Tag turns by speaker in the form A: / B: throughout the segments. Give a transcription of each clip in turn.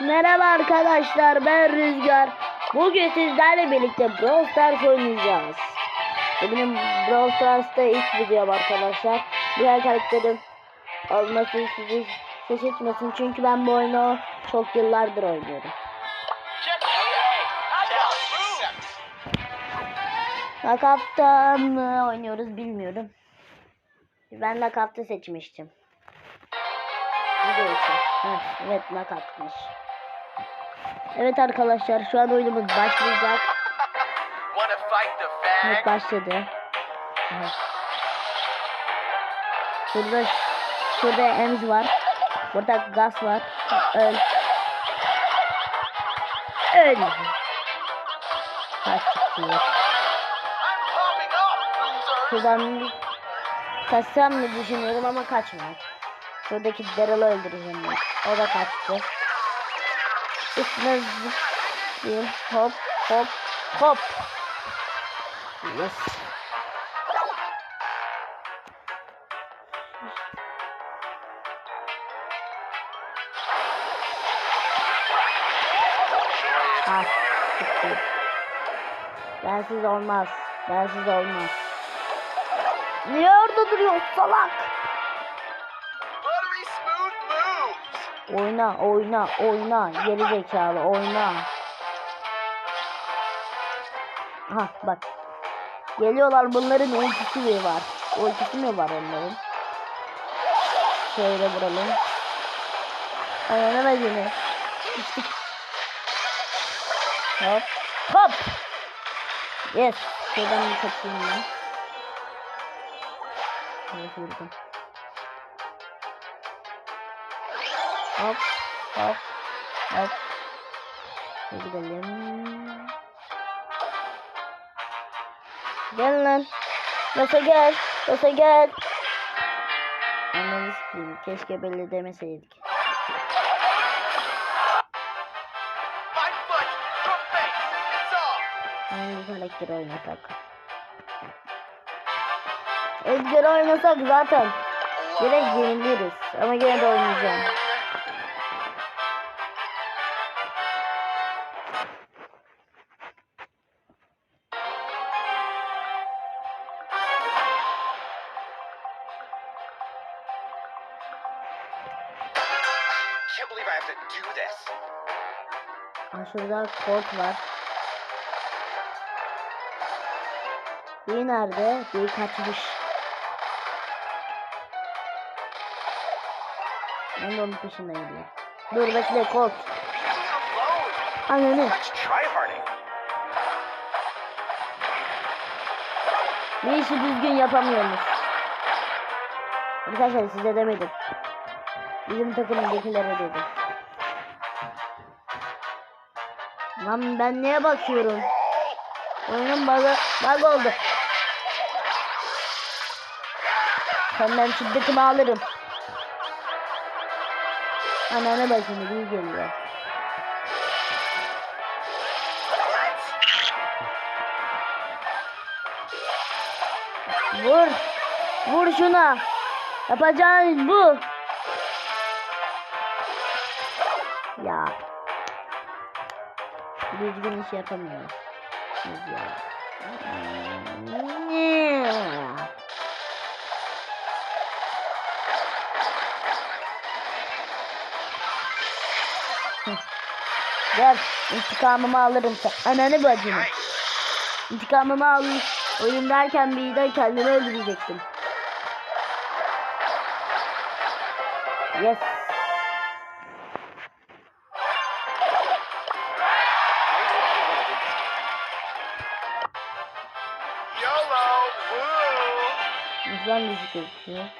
A: Merhaba arkadaşlar ben Rüzgar. Bugün sizlerle birlikte Brawl Stars oynayacağız. Benim Brawl Stars'ta ilk videom arkadaşlar. Diğer karakterim olması sizi şaşırtmasın çünkü ben bu oyunu çok yıllardır oynuyorum. Nakapta mı oynuyoruz bilmiyorum. Ben nakapta seçmiştim. İçin. Heh, evet nakapmış. Evet arkadaşlar şu an oyunumuz başlayacak. Evet başladı. Evet. Şurada şurada Ems var. Burada Gas var. Öl. Öl.
B: Off, loser!
A: Şuradan kaçsam mı düşünüyorum ama kaçmıyor. Şuradaki Daryl'ı öldüreceğim ben. O da kaçtı. Üstüne zıplayayım. Hop hop hop. Yes. Ah, gitti. Bensiz olmaz. Bensiz olmaz. Niye orada duruyor salak? Oyna oyna oyna geri zekalı oyna. Aha bak. Geliyorlar bunların ultisi mi var? Ultisi mi var onların? Şöyle vuralım. Ananı beni. İçtik. Hop. Hop. Yes. Şuradan bir kaçayım ben. Evet vurdum. Hop hop hop. Hadi gidelim. Gel lan. Yasa gel. Yasa gel. Ananı sikeyim. Keşke belli demeseydik. Hangi karakteri oynasak? Edgar oynasak zaten direkt yeniliriz. Ama gene de oynayacağım.
B: Can't believe I have to do this.
A: Şurada kod var. Bir nerede? Bir kaçmış. Ben de onun peşinden gidiyorum. Dur bekle kod. Ananı. Bir işi düzgün yapamıyormuş. Arkadaşlar size demedim. Bizim takımdakilere dedim. Lan ben neye bakıyorum? Oyunun bug'ı bug oldu. Senden şiddetimi alırım. Ananı başını iyi geliyor. Vur. Vur şuna. Yapacağın bu. Düzgün iş yapamıyoruz. Gel intikamımı alırım sen. Ananı bacını. İntikamımı al. Oyun derken birden kendimi öldürecektim. Yes. Güzel müzik gözüküyor. Ne?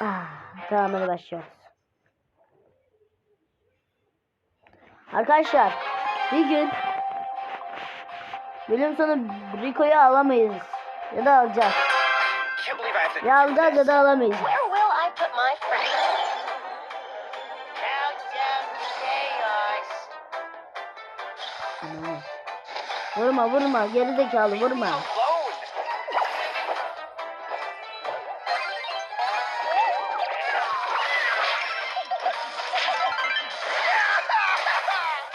A: Ah, tamam hadi başlıyoruz. Arkadaşlar bir gün bölüm sonu Rico'yu alamayız ya da alacağız. Ya ya da alamayız. Vurma vurma geri zekalı vurma.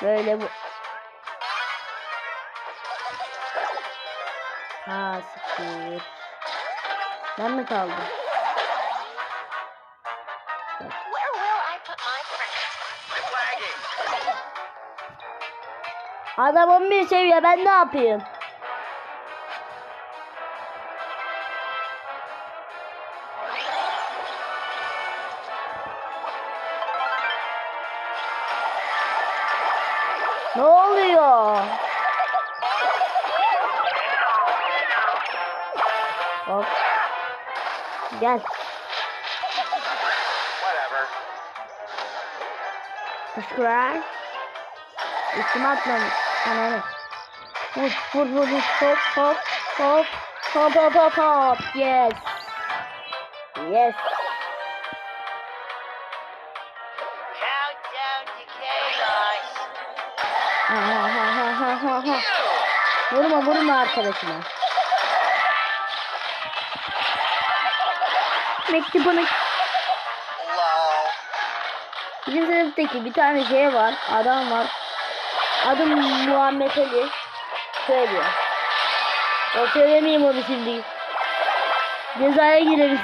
A: Böyle bu. Ha siktir. Ben mi kaldım? Adam 11 seviye ben ne yapayım? Ne oluyor? Hop. Gel. Teşekkürler. Üstüme atlamış. Ananı. Vur vur vur vur. Hop hop hop. Hop hop hop hop. Yes. Yes.
C: Countdown to chaos.
B: Lol.
A: Bizim sınıftaki bir tane şey var. Adam var. Adım Muhammed Ali. Söylüyor. O söylemeyeyim onu şimdi. Cezaya gireriz.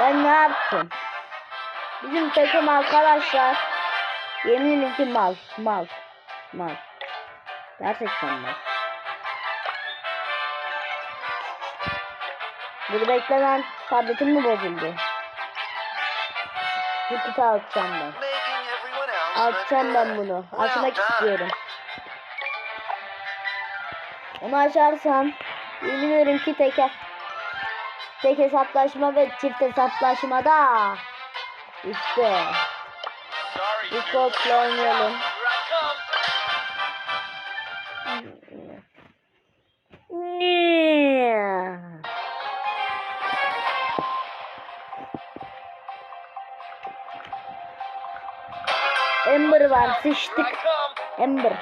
A: Ben ne yaptım? Bizim takım arkadaşlar yemin ederim mal, mal, mal. Gerçekten mal. Bir beklenen tabletim mi bozuldu? Kutu atacağım ben. Açacağım ben bunu.
B: Done.
A: istiyorum. Onu açarsam yemin ederim ki tek, tek hesaplaşma ve çift hesaplaşmada işte kodla oynayalım. Ember var sıçtık. Ember.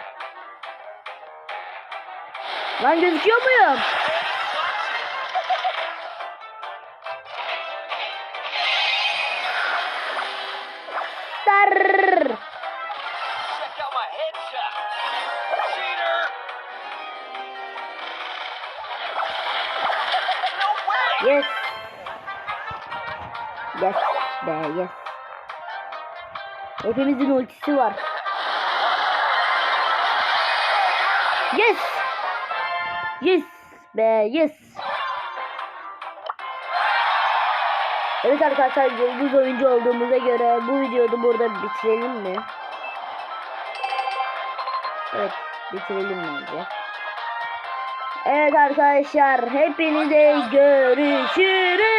A: Lan gözüküyor muyum?
B: Way.
A: Yes. Yes be yes. Hepimizin ultisi var. Yes. Yes be yes. Evet arkadaşlar yıldız oyuncu olduğumuza göre bu videoyu burada bitirelim mi? Evet bitirelim bence. Evet arkadaşlar hepinize görüşürüz.